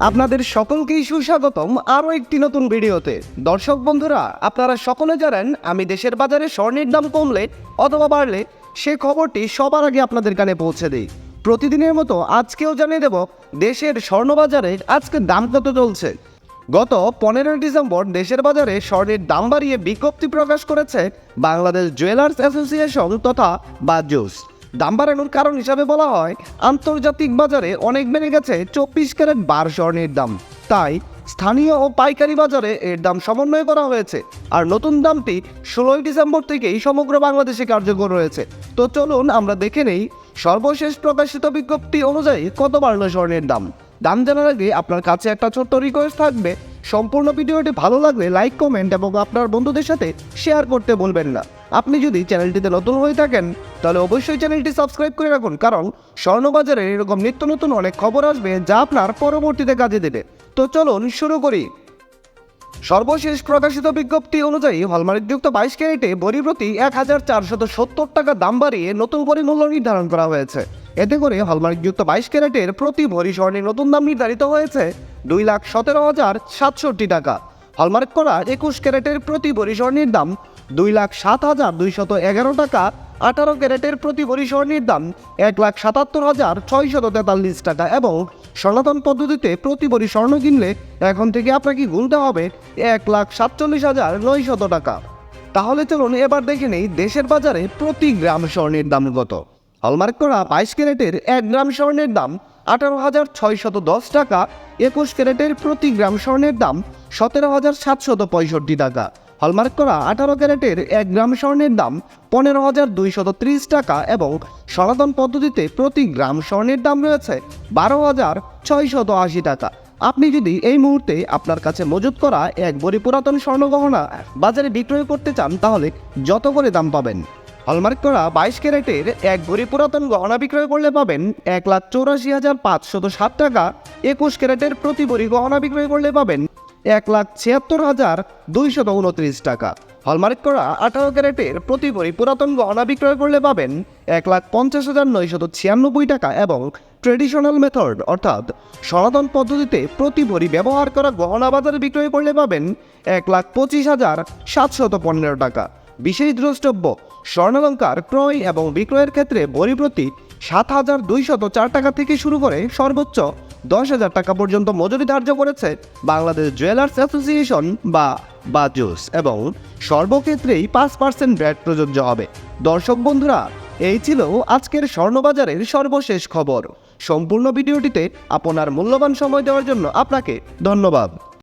আপনাদের সকলকেই সুস্বাগতম আরও একটি নতুন ভিডিওতে। দর্শক বন্ধুরা, আপনারা সকলে জানেন, আমি দেশের বাজারে স্বর্ণের দাম কমলে অথবা বাড়লে সে খবরটি সবার আগে আপনাদের কানে পৌঁছে দিই। প্রতিদিনের মতো আজকেও জানিয়ে দেব, দেশের স্বর্ণবাজারে আজকে দাম কত চলছে। গত পনেরোই ডিসেম্বর দেশের বাজারে স্বর্ণের দাম বাড়িয়ে বিজ্ঞপ্তি প্রকাশ করেছে বাংলাদেশ জুয়েলার্স অ্যাসোসিয়েশন তথা বাজুস দাম বাড়ানোর কারণ হিসাবে বলা হয়, আন্তর্জাতিক বাজারে অনেক বেড়ে গেছে চব্বিশ ক্যারেট বার স্বর্ণের দাম। তাই স্থানীয় ও পাইকারি বাজারে এর দাম সমন্বয় করা হয়েছে। আর নতুন দামটি ষোলোই ডিসেম্বর থেকেই সমগ্র বাংলাদেশে কার্যকর রয়েছে তো চলুন আমরা দেখে নেই সর্বশেষ প্রকাশিত বিজ্ঞপ্তি অনুযায়ী কত বাড়ল স্বর্ণের দাম। দাম জানার আগে আপনার কাছে একটা ছোট্ট রিকোয়েস্ট থাকবে। সম্পূর্ণ ভিডিওটি ভালো লাগলে লাইক কমেন্ট এবং আপনার বন্ধুদের সাথে শেয়ার করতে বলবেন না। আপনি যদি চ্যানেলটিতে নতুন হয়ে থাকেন, তাহলে অবশ্যই চ্যানেলটি সাবস্ক্রাইব করে রাখুন, কারণ স্বর্ণবাজারে এরকম নিত্য নতুন অনেক খবর আসবে যা আপনার পরবর্তীতে কাজে দেবে। তো চলুন শুরু করি। সর্বশেষ প্রকাশিত বিজ্ঞপ্তি অনুযায়ী হলমার্কযুক্ত বাইশ ক্যারেটে বড়ি প্রতি এক হাজার চারশত সত্তর টাকা দাম বাড়িয়ে নতুন পরিমূল্য নির্ধারণ করা হয়েছে। এতে করে হলমার্কযুক্ত বাইশ ক্যারেটের প্রতি ভরি স্বর্ণের নতুন দাম নির্ধারিত হয়েছে দুই লাখ সতেরো হাজার সাতষট্টি টাকা। হলমার্ক করা একুশ ক্যারেটের প্রতি ভরি স্বর্ণের দাম দুই লাখ সাত হাজার দুইশত এগারো টাকা, আঠারো ক্যারেটের প্রতি ভরি স্বর্ণের দাম এক লাখ সাতাত্তর হাজার ছয়শত তেতাল্লিশ টাকা এবং সনাতন পদ্ধতিতে প্রতি ভরি স্বর্ণ কিনলে এখন থেকে আপনাকে গুনতে হবে এক লাখ সাতচল্লিশ হাজার নয়শত টাকা। তাহলে চলুন এবার দেখে নেই দেশের বাজারে প্রতি গ্রাম স্বর্ণের দাম কত। হলমার্ক করা বাইশ ক্যারেটের এক গ্রাম স্বর্ণের দাম আঠারো হাজার ছয়শত দশ টাকা, একুশ ক্যারেটের প্রতি গ্রাম স্বর্ণের দাম সতেরো হাজার সাতশত পঁয়ষট্টি টাকা। হলমার্ক করা আঠারো ক্যারেটের এক গ্রাম স্বর্ণের দাম পনেরো হাজার দুইশত ত্রিশ টাকা এবং সনাতন পদ্ধতিতে প্রতি গ্রাম স্বর্ণের দাম রয়েছে বারো হাজার ছয়শত আশি টাকা। আপনি যদি এই মুহূর্তে আপনার কাছে মজুত করা এক বড়ি পুরাতন স্বর্ণ গহনা বাজারে বিক্রয় করতে চান, তাহলে যত করে দাম পাবেন? হলমার্ক করা বাইশ ক্যারেটের এক ভরি পুরাতন গহনা বিক্রয় করলে পাবেন এক লাখ চৌরাশি হাজার পাঁচশত ষাট টাকা। একুশ ক্যারেটের প্রতি ভরি গহনা বিক্রয় করলে পাবেন এক লাখ ছিয়াত্তর হাজার দুইশত উনত্রিশ টাকা। হলমার্ক করা আঠারো ক্যারেটের প্রতি ভরি পুরাতন গহনা বিক্রয় করলে পাবেন এক লাখ পঞ্চাশ হাজার নয়শত ছিয়ানব্বই টাকা এবং ট্রেডিশনাল মেথড, অর্থাৎ সনাতন পদ্ধতিতে প্রতি ভরি ব্যবহার করা গহনা বাজারে বিক্রয় করলে পাবেন এক লাখ পঁচিশ হাজার সাতশত পনেরো টাকা। বিশেষ দ্রষ্টব্য, স্বর্ণালঙ্কার ক্রয় এবং বিক্রয়ের ক্ষেত্রে বড়ি প্রতি সাত হাজার দুইশত চার টাকা থেকে শুরু করে সর্বোচ্চ দশ হাজার টাকা পর্যন্ত মজুরি ধার্য করেছে বাংলাদেশ জুয়েলার্স অ্যাসোসিয়েশন বা বাজুস এবং সর্বক্ষেত্রেই পাঁচ পার্সেন্ট ব্যাট প্রযোজ্য হবে। দর্শক বন্ধুরা, এই ছিল আজকের স্বর্ণবাজারের সর্বশেষ খবর। সম্পূর্ণ ভিডিওটিতে আপনার মূল্যবান সময় দেওয়ার জন্য আপনাকে ধন্যবাদ।